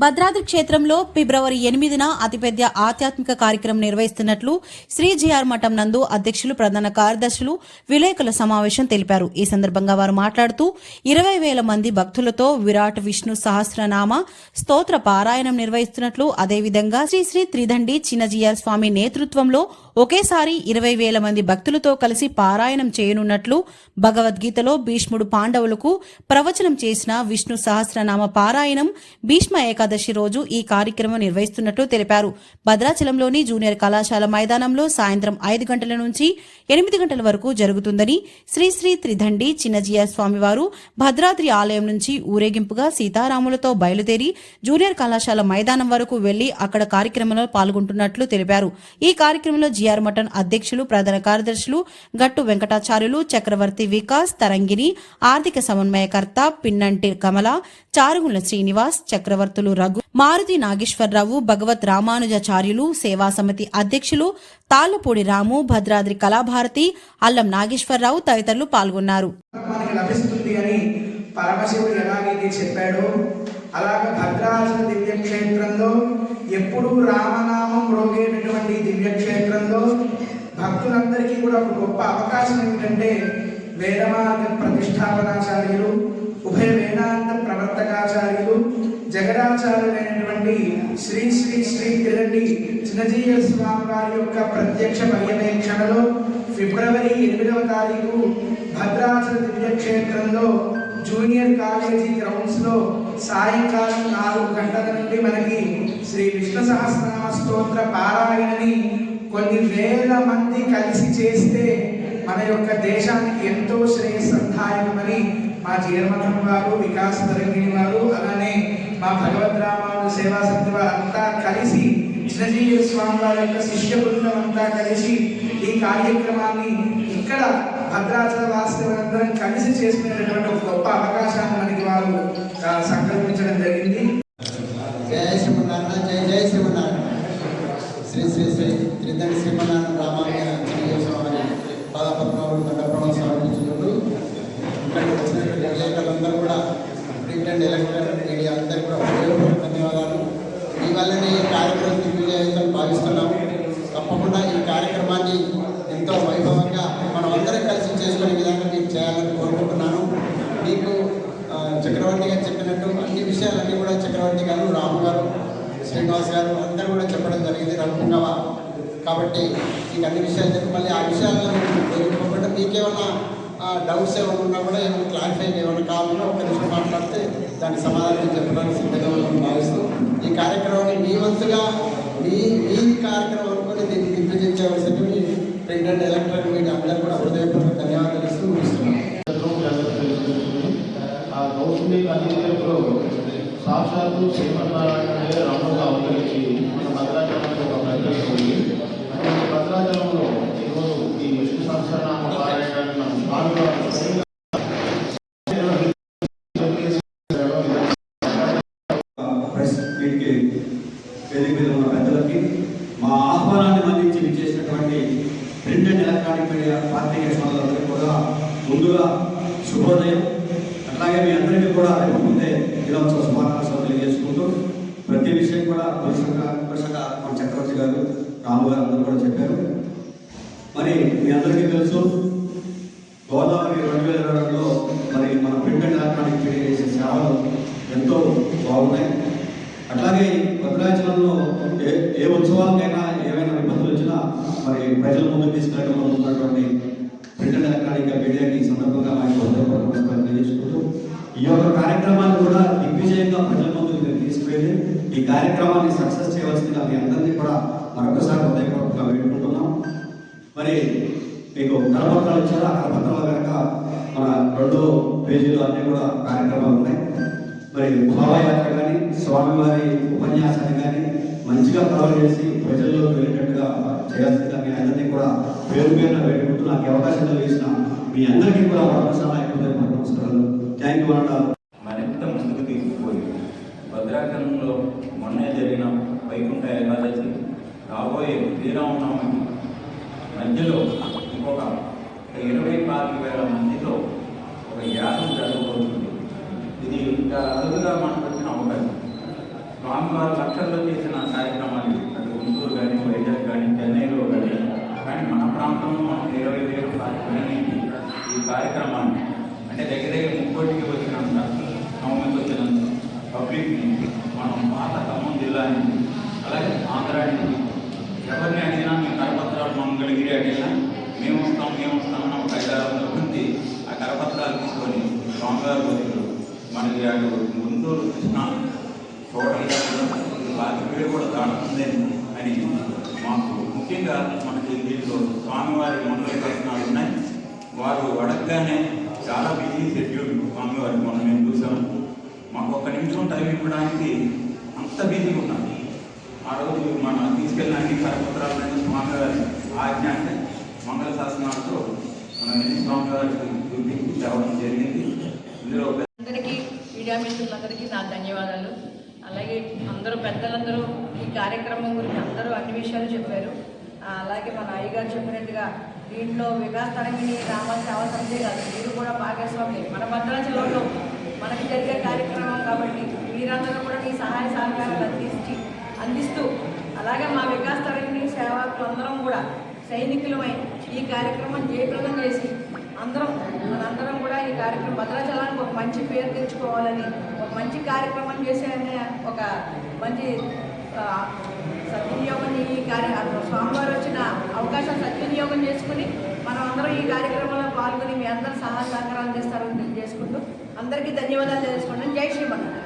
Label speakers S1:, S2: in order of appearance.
S1: భద్రాద్రి క్షేత్రంలో ఫిబ్రవరి ఎనిమిదిన అతిపెద్ద ఆధ్యాత్మిక కార్యక్రమం నిర్వహిస్తున్నట్లు శ్రీ జిఆర్ మఠం నందు అధ్యక్షులు ప్రధాన కార్యదర్శులు విలేకరుల సమావేశం తెలిపారు. ఈ సందర్భంగా వారు మాట్లాడుతూ ఇరవై వేల మంది భక్తులతో విరాట్ విష్ణు సహస్రనామ స్తోత్ర పారాయణం నిర్వహిస్తున్నట్లు అదేవిధంగా శ్రీ శ్రీ త్రిదండి చిన్నజీఆర్ స్వామి నేతృత్వంలో ఒకేసారి ఇరవై వేల మంది భక్తులతో కలిసి పారాయణం చేయనున్నట్లు భగవద్గీతలో భీష్ముడు పాండవులకు ప్రవచనం చేసిన విష్ణు సహస్రనామ పారాయణం భీష్మ ఏకాదశి రోజు ఈ కార్యక్రమం నిర్వహిస్తున్నట్లు తెలిపారు. భద్రాచలంలోని జూనియర్ కళాశాల మైదానంలో సాయంత్రం ఐదు గంటల నుంచి ఎనిమిది గంటల వరకు జరుగుతుందని శ్రీశ్రీ త్రిదండి చిన్నజీయ స్వామివారు భద్రాద్రి ఆలయం నుంచి ఊరేగింపుగా సీతారాములతో బయలుదేరి జూనియర్ కళాశాల మైదానం వరకు వెళ్ళి అక్కడ కార్యక్రమంలో పాల్గొంటున్నట్లు తెలిపారు. ఈ కార్యక్రమంలో జిఆర్ మటన్ అధ్యక్షులు ప్రధాన కార్యదర్శులు గట్టు వెంకటాచార్యులు చక్రవర్తి వికాస్ తరంగిణి ఆర్థిక సమన్వయకర్త పిన్నంటి కమల చారుగుల శ్రీనివాస్ చక్రవర్తులు రఘు మారుతి నాగేశ్వరరావు భగవత్ రామానుజాచార్యులు సేవా సమితి అధ్యక్షులు తాళ్ళపూడి రాము భద్రాద్రి కళాభారతి అల్లం నాగేశ్వరరావు తదితరులు పాల్గొన్నారు.
S2: మనకి పరమశివుడు ఎలాగైతే చెప్పాడో. అలాగ భద్రాచల దివ్యక్షేత్రంలో ఎప్పుడూ రామనామం రోగేటటువంటి దివ్యక్షేత్రంలో భక్తులందరికీ కూడా ఒక గొప్ప అవకాశం ఏమిటంటే వేదమాత ప్రతిష్టాపనాచార్యులు ఉభయ వేదాంత ప్రవర్తకాచార్యులు జగదాచార్యులైనటువంటి శ్రీ శ్రీ శ్రీ తిరండి చిన్నజీయ స్వామి వారి యొక్క ప్రత్యక్ష పర్యవేక్షణలో ఫిబ్రవరి ఎనిమిదవ తారీఖు భద్రాచల దివ్యక్షేత్రంలో జూనియర్ కాలేజీ గ్రౌండ్స్లో సాయంకాలం నాలుగు గంటల నుండి మనకి శ్రీ విష్ణు సహస్రనామ స్తోత్ర పారాయణని కొన్ని వేల మంది కలిసి చేస్తే మన యొక్క దేశానికి ఎంతో శ్రేయస్సంధాయకమని మా జీర్మఠం వారు వికాస్ తరంగిణి వారు అలానే మా భగవద్ రామాను సేవా సత్వ అంతా కలిసి చిన్నజీవి స్వామి వారి యొక్క శిష్య బృందం అంతా కలిసి ఈ కార్యక్రమాన్ని ఇక్కడ భద్రాచల వాస్తవందరం కలిసి చేసుకునేటటువంటి ఒక గొప్ప అవకాశాన్ని మనకి వారు సంకల్పించడం జరిగింది.
S3: జయ శ్రీమన్నారాయణ జయ జయ శ్రీమన్నారాయణ. శ్రీ శ్రీ శ్రీ త్రిదండి శ్రీమన్నారాయణ రామాలయ స్వామి పాదపద్మములు దండప్రమాణం సమర్పించుకుంటూ ఇక్కడ వచ్చినటువంటి విలేకరులందరూ కూడా ప్రింట్ అండ్ ఎలక్ట్రానిక్ మీ అందరికీ కూడా హృదయపూర్వక ధన్యవాదాలు. మీ వల్లనే ఈ కార్యక్రమం దిగ్విజయంతో భావిస్తున్నాము. తప్పకుండా ఈ కార్యక్రమాన్ని ఎంతో వైభవంగా మనం అందరం కలిసి చేసుకునే విధంగా మీకు చేయాలని కోరుకుంటున్నాను. మీకు చక్రవర్తి గారు చెప్పినట్టు అన్ని విషయాలన్నీ కూడా చక్రవర్తి గారు రాము గారు శ్రీనివాస్ గారు అందరూ కూడా చెప్పడం జరిగింది రఘుపుంగవ కాబట్టి మీకు అన్ని విషయాలు చెప్పి మళ్ళీ ఆ విషయాలను కోరుకోకుండా మీకేమన్నా డౌట్స్ ఏమైనా ఉన్నా కూడా ఏమైనా క్లారిఫై ఏమైనా కావాలన్నా దానికి సమాధానం చెప్పడానికి సిద్ధంగా ఉన్నామని భావిస్తూ ఈ కార్యక్రమాన్ని మీ వంతుగా మీ మీ కార్యక్రమం అనుకుని దీన్ని దిగ్విజయించవలసినవి ప్రింట్ అండ్ ఎలక్ట్రానిక్ మీడియా అందరూ కూడా హృదయపూర్వక ధన్యవాదాలు ఇస్తూ ముగిస్తున్నాం.
S4: ఆ గౌతమి కన్యలో సాక్షాత్తు శ్రీమన్నారాయణ రాముగా అవతరించి మన భద్రాచలంలో ఒక ప్రజలు ఉంది అటువంటి భద్రాచలంలో ఈరోజు ఈ విష్ణు సహస్రనామ పారాయణాన్ని మనం స్వామివారు స్వయంగా
S5: ప్రెస్ మీట్కి వేదిక మీద ఉన్న పెద్దలకి మా ఆహ్వానాన్ని మన్నించి విచ్చేసినటువంటి ప్రింట్ ఎలక్ట్రానిక్ మీడియా పార్టీ సోదరులందరికీ కూడా ముందుగా శుభోదయం. అట్లాగే మీ అందరికీ కూడా రేపు ముందే దినోత్సవ శుభాకాంక్షలు తెలియజేసుకుంటూ ప్రతి విషయం కూడా వరుసగా వరుసగా మన చక్రవర్తి గారు రాము గారు అందరూ కూడా చెప్పారు. మరి మీ అందరికీ తెలుసు గోదావరి రెండు వేల ఇరవై రెండులో మరి మన ప్రింట్ ఎలక్ట్రానిక్ మీడియా చేసే సేవలు ఎంతో బాగున్నాయి. అట్లాగే భద్రాచలంలో ఏ ఏ ఉత్సవాలకైనా ఏమైనా ఇబ్బందులు వచ్చినా మరి ప్రజల ముందు తీసుకెళ్ళడంలో ఉన్నటువంటి ప్రింట్ ఎలక్ట్రానిక్ మీడియాకి ఈ సందర్భంగా మా తెలియజేసుకుంటూ ఈ యొక్క కార్యక్రమాన్ని కూడా దిగ్విజయంగా ప్రజల ముందుకు మీరు తీసుకువెళ్ళి ఈ కార్యక్రమాన్ని సక్సెస్ చేయవలసిందిగా మీ అందరినీ కూడా మరొకసారి హృదయపూర్వకంగా వేడుకుంటున్నాం. మరి మీకు కరపత్రాలు ఇచ్చారా? ఆ కనుక మన రెండో పేజీలో అన్నీ కూడా కార్యక్రమాలు ఉన్నాయి. మరి భావయాత్ర కానీ స్వామివారి ఉపన్యాసాన్ని కానీ మంచిగా కవర్ చేసి ప్రజల్లో వెళ్ళేటట్టుగా చేయాల్సిందిగా మీ అందరినీ కూడా పేరు పేరున పెట్టుకుంటూ నాకు ఈ అవకాశం కలిగిన మీ అందరికీ కూడా మరొకసారి నా నమస్కారాలు థ్యాంక్ యూ అన్నారు
S6: మరింత ముందుకు తీసుకుపోయి భద్రాచలంలో మొన్నే జరిగిన వైకుంఠ ఏకాదశి రాబోయే శ్రీరామనవమి మధ్యలో ఇంకొక ఇరవై ఇంకా అరుదుగా మనకు వచ్చిన అవకాశం స్వామివారు లక్షల్లో చేసిన కార్యక్రమాలు అది గుంటూరు కానీ వైజాగ్ కానీ చెన్నైలో కానీ కానీ మన ప్రాంతంలో మనం ఇరవై వేలు ఈ కార్యక్రమాన్ని అంటే దగ్గర దగ్గర ముక్కోటికి వచ్చినంత నవమికి వచ్చినంత పబ్లిక్ని మనం పాత ఖమ్మం జిల్లా నుంచి అలాగే ఆంధ్ర నుంచి ఎవరిని అడిగినా మేము కరపత్రాలు మంగళగిరి అడిగినా మేము వస్తాం మేము వస్తామని ఒక ఐదారు మంది ఆ కరపత్రాలు తీసుకొని స్వామివారు భక్తులు మనకి అటు గుంటూరు కృష్ణ పేరు కూడా దాడుతుంది అని మాకు ముఖ్యంగా మనకి దీంట్లో స్వామివారి మనమే దర్శనాలు ఉన్నాయి. వారు అడగగానే చాలా బిజీ షెడ్యూల్ స్వామివారి మనం మేము చూసాము మాకు ఒక్క నిమిషం టైం ఇవ్వడానికి అంత బిజీగా ఉన్నాం. ఆ రోజు మన తీసుకెళ్ళిన కరపత్రాలని స్వామివారి ఆజ్ఞ అంటే మంగళ శాసనాలతో మనం స్వామివారికి చూపించి తేవడం జరిగింది. ఇందులో
S7: మీడియా మిత్రులందరికీ నా ధన్యవాదాలు. అలాగే అందరూ పెద్దలందరూ ఈ కార్యక్రమం గురించి అందరూ అన్ని విషయాలు చెప్పారు. అలాగే మన అయ్యగారు చెప్పినట్టుగా దీంట్లో వికాస్ తరంగిణి రామ సేవ సమితి కాదు మీరు కూడా భాగస్వామి మన భద్రాచలంలో మనకి జరిగే కార్యక్రమం కాబట్టి మీరందరూ కూడా మీ సహాయ సహకారాలు అందించి అందిస్తూ అలాగే మా వికాస్ తరంగిణి సేవకులందరం కూడా సైనికులమై ఈ కార్యక్రమం జయప్రదం చేసి అందరం మనందరం కూడా ఈ కార్యక్రమం భద్రాచలానికి ఒక మంచి పేరు తెచ్చుకోవాలని ఒక మంచి కార్యక్రమం చేసే ఒక మంచి సద్వినియోగం ఈ కార్య స్వామివారు వచ్చిన అవకాశం సద్వినియోగం చేసుకుని మనం అందరం ఈ కార్యక్రమంలో పాల్గొని మీ అందరూ సహాయ సహకారాలు చేస్తారని తెలియజేసుకుంటూ అందరికీ ధన్యవాదాలు తెలుసుకుంటాం జై శ్రీమన్నారాయణ